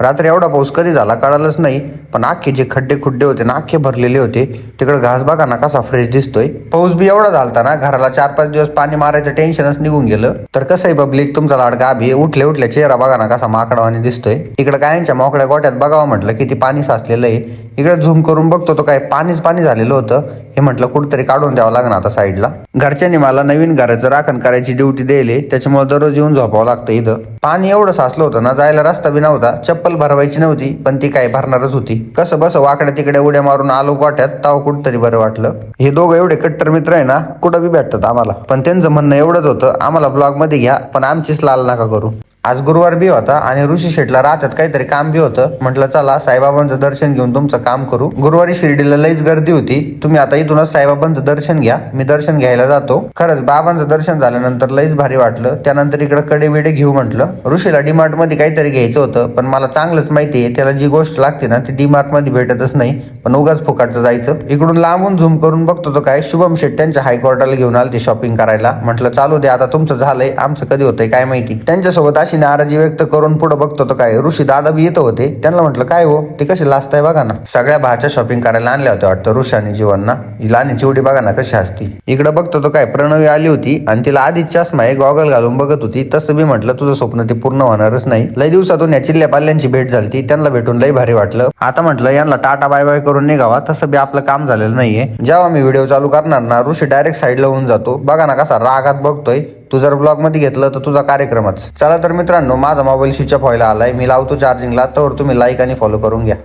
रात्री एवढा पाऊस कधी झाला कळालंच नाही. पण आखे जे खड्डे खुड्डे होते ना आखे भरलेले होते तिकडे घास बघा ना कसा फ्रेश दिसतोय. पाऊस बी एवढा झालता ना घराला चार पाच दिवस पाणी मारायचं टेन्शनच निघून गेलं. तर कसं आहे पब्लिक तुमचा लाडका अभि उठले उठले चेहरा बघा ना कसा माकडावाने दिसतोय. इकडे गायांच्या मोकळ्या गोट्यात बघावं म्हटलं किती पाणी साचलेलं आहे. इकडे झूम करून बघतो तो काय पाणीच पाणी झालेलं होतं. हे म्हटलं कुठेतरी काढून द्यावं लागणार आता साईडला घरच्यांनी मला नवीन घराचं राखण करायची ड्युटी दिली त्याच्यामुळे दररोज येऊन झोपावं लागतं इथं. पाणी एवढं साचलं होतं ना जायला रस्ता बी नव्हता चप्पल भरवायची नव्हती पण ती काय भरणारच होती. कसं बस वाकड्या तिकडे उड्या मारून आलो गोठ्यात ताव कुठतरी बरं वाटलं. हे दोघं एवढे कट्टर मित्र आहे ना कुठं बी भेटतात आम्हाला. पण त्यांचं म्हणणं एवढंच होतं आम्हाला ब्लॉगमध्ये घ्या पण आमचीच लाल नका करू. आज गुरुवार बी होता आणि ऋषी शेटला राहतात काहीतरी काम बी होतं. म्हटलं चला साईबाबांचं दर्शन घेऊन तुमचं काम करू. गुरुवारी शिर्डीला लईच गर्दी होती. तुम्ही आता इथूनच साईबाबांचं दर्शन घ्या. मी दर्शन घ्यायला जातो. खरंच बाबांचं दर्शन झाल्यानंतर लईच भारी वाटलं. त्यानंतर इकडे कडे बिडे घेऊ म्हटलं. ऋषीला डीमार्टमध्ये काहीतरी घ्यायचं होतं पण मला चांगलंच माहिती आहे त्याला जी गोष्ट लागते ना ती डीमार्टमध्ये भेटतच नाही. पण उगाच फुकाटचं जायचं. इकडून लांबून झूम करून बघतो तो काय. शुभम शेट त्यांच्या हायकोर्टाला घेऊन आले ते शॉपिंग करायला. म्हटलं चालू दे आता तुमचं झालंय. आमचं कधी होतंय काय माहिती? त्यांच्यासोबत अशी नाराजी व्यक्त करून पुढे बघतो तर काय ऋषी दादा बी येत होते. त्यांना म्हटलं काय हो ते कसे लाजताय बघा ना. सगळ्या भाच्या शॉपिंग करायला आणल्या होत्या वाटतं ऋषी आणि जीवनना ही चिवडी बघा ना कशी असती इकडे बघतो तर काय प्रणवी आली होती आणि तिला आधीच चष्मा आहे गॉगल घालून बघत होती. तसं बी म्हटलं तुझं स्वप्न ते पूर्ण होणारच नाही. लय दिवसातून या चिल्ल्या पाल्यांची भेट झाली त्यांना भेटून लय भारी वाटलं. आता म्हटलं यांना टाटा बाय बाय करून निघावा. तसं बी आपलं काम झालेलं नाहीये. जेव्हा मी व्हिडिओ चालू करणार ना ऋषी डायरेक्ट साईडला होऊन जातो. बघा ना कसा रागात बघतोय. तू जर ब्लॉगमध्ये घेतलं तर तुझा कार्यक्रमच. चला तर मित्रांनो माझा मोबाईल स्विच ऑफ व्हायला आलाय. मी लावतो चार्जिंगला तर तुम्ही लाईक आणि फॉलो करून घ्या.